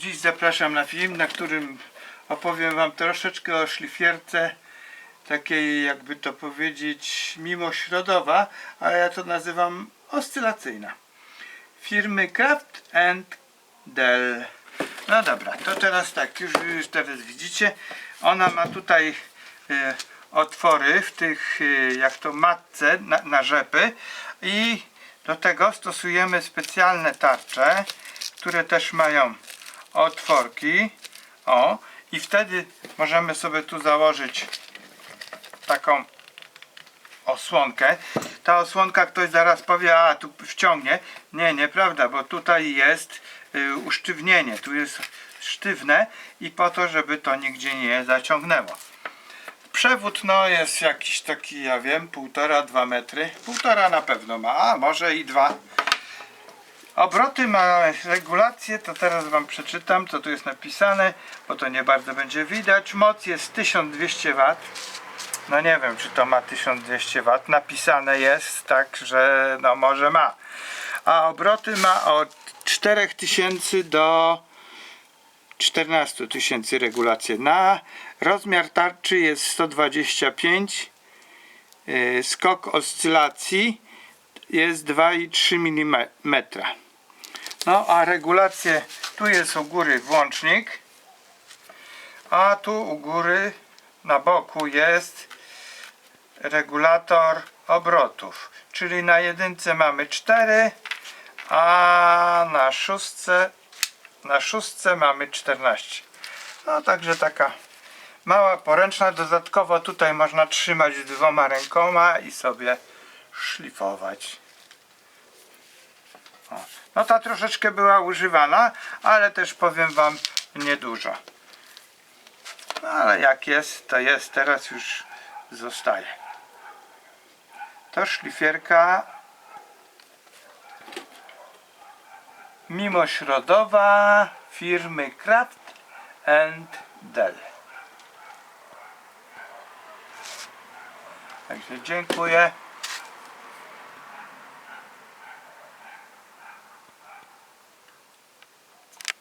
Dziś zapraszam na film, na którym opowiem Wam troszeczkę o szlifierce takiej, jakby to powiedzieć, mimośrodowa, a ja to nazywam oscylacyjna. Firmy Kraft and Dell. No dobra, to teraz tak, już, już teraz widzicie, ona ma tutaj e, otwory w tych, e, jak to matce na, na rzepy i do tego stosujemy specjalne tarcze, które też mają otworki. O, i wtedy możemy sobie tu założyć taką osłonkę. Ta osłonka ktoś zaraz powie, a tu wciągnie. Nie, nieprawda, bo tutaj jest y, usztywnienie. Tu jest sztywne i po to, żeby to nigdzie nie zaciągnęło. Przewód no jest jakiś taki, ja wiem, półtora, dwa metry. Półtora na pewno ma, a może i dwa. Obroty ma regulację, to teraz Wam przeczytam, co tu jest napisane, bo to nie bardzo będzie widać. Moc jest 1200 W. No nie wiem, czy to ma 1200 W. Napisane jest tak, że no może ma. A obroty ma od 4000 do 14 tysięcy regulacje. Na rozmiar tarczy jest 125. Yy, Skok oscylacji jest 2,3 mm. No a regulacje tu jest u góry włącznik, a tu u góry na boku jest regulator obrotów. Czyli na jedynce mamy 4, a na szóstce na szóstce mamy 14. No także taka mała poręczna. Dodatkowo tutaj można trzymać dwoma rękoma i sobie szlifować. O. No ta troszeczkę była używana, ale też powiem Wam niedużo. No ale jak jest, to jest. Teraz już zostaje. To szlifierka mimośrodowa firmy Kraft and Dell. Także dziękuję.